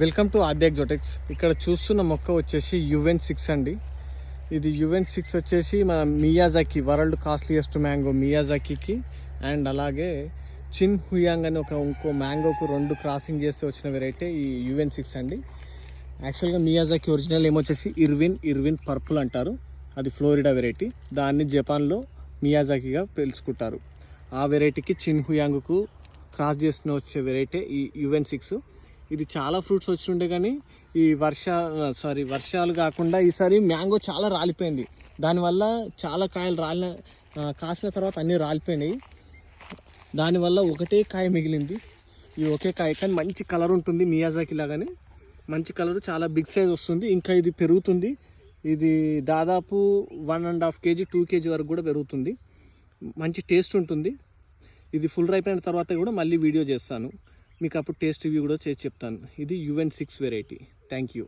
Welcome to ఆద్య ఎగ్జోటిక్స్ ఇక్కడ చూస్తున్న మొక్క వచ్చేసి యువెన్ సిక్స్ అండి. ఇది యువెన్ సిక్స్ వచ్చేసి మన మియాజాకి వరల్డ్ కాస్ట్లీయెస్ట్ మ్యాంగో మియాజాకీకి అండ్ అలాగే చిన్ హుయాంగ్ అని ఒక ఇంకో మ్యాంగోకు రెండు క్రాసింగ్ చేస్తే వచ్చిన వెరైటీ ఈ యువెన్ సిక్స్ అండి. యాక్చువల్గా మియాజాకి ఒరిజినల్ ఏమొచ్చేసి ఇర్విన్ ఇర్విన్ పర్పుల్ అంటారు. అది ఫ్లోరిడా వెరైటీ దాన్ని జపాన్లో మియాజాకిగా పిలుచుకుంటారు. ఆ వెరైటీకి చిన్ హుయాంగ్కు క్రాస్ చేసిన వచ్చే వెరైటీ ఈ యువెన్ సిక్స్ ఇది చాలా ఫ్రూట్స్ వచ్చి ఉండే కానీ ఈ వర్ష సారీ వర్షాలు కాకుండా ఈసారి మ్యాంగో చాలా రాలిపోయింది. దానివల్ల చాలా కాయలు రాలిన కాసిన తర్వాత అన్నీ రాలిపోయినాయి. దానివల్ల ఒకటే కాయ మిగిలింది. ఈ ఒకే కాయ కానీ మంచి కలర్ ఉంటుంది మియాజాకి లాగానే. మంచి కలర్ చాలా బిగ్ సైజ్ వస్తుంది. ఇంకా ఇది పెరుగుతుంది. ఇది దాదాపు one and half KG two KG వరకు కూడా పెరుగుతుంది. మంచి టేస్ట్ ఉంటుంది. ఇది ఫుల్ రైప్ అయిన తర్వాత కూడా మళ్ళీ వీడియో చేస్తాను. మీకు అప్పుడు టేస్ట్ రివ్యూ కూడా చేసి చెప్తాను. ఇది Yuwen six variety. Thank you.